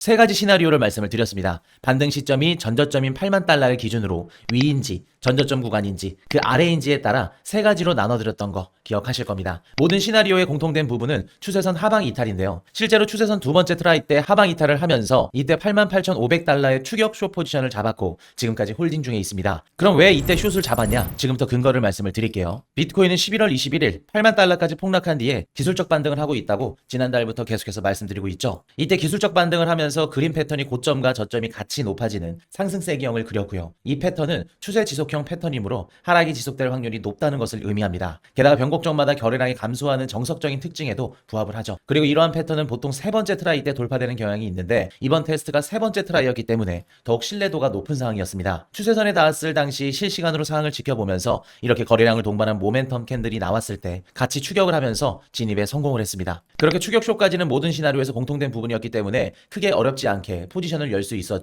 세 가지 시나리오를 말씀을 드렸습니다. 반등 시점이 전저점인 8만 달러를 기준으로 위인지, 전저점 구간인지, 그 아래인지에 따라 세 가지로 나눠드렸던 거 기억하실 겁니다. 모든 시나리오의 공통된 부분은 추세선 하방 이탈인데요. 실제로 추세선 두 번째 트라이 때 하방 이탈을 하면서 이때 88,500달러의 추격 쇼 포지션을 잡았고 지금까지 홀딩 중에 있습니다. 그럼 왜 이때 숏을 잡았냐? 지금부터 근거를 말씀을 드릴게요. 비트코인은 11월 21일 8만 달러까지 폭락한 뒤에 기술적 반등을 하고 있다고 지난달부터 계속해서 말씀드리고 있죠. 이때 기술적 반등을 하면서 그림 패턴이 고점과 저점이 같이 높아지는 상승 세기형을 그렸고요. 이 패턴은 추세 지속 형 패턴이므로 하락이 지속될 확률이 높다는 것을 의미합니다. 게다가 변곡점마다 결이량이 감소하는 정석적인 특징에도 부합을 하죠. 그리고 이러한 패턴은 보통 세 번째 트라이 때 돌파되는 경향이 있는데 이번 테스트가 세 번째 트라이였기 때문에 더욱 신뢰도가 높은 상황이었습니다. 추세선에 닿았을 당시 실시간으로 상황을 지켜보면서 이렇게 거래량을 동반한 모멘텀 캔들이 나왔을 때 같이 추격을 하면서 진입에 성공을 했습니다. 그렇게 추격 쇼까지는 모든 시나리오에서 공통된 부분이었기 때문에 크게 어렵지 않게 포지션을 열 수 있었죠.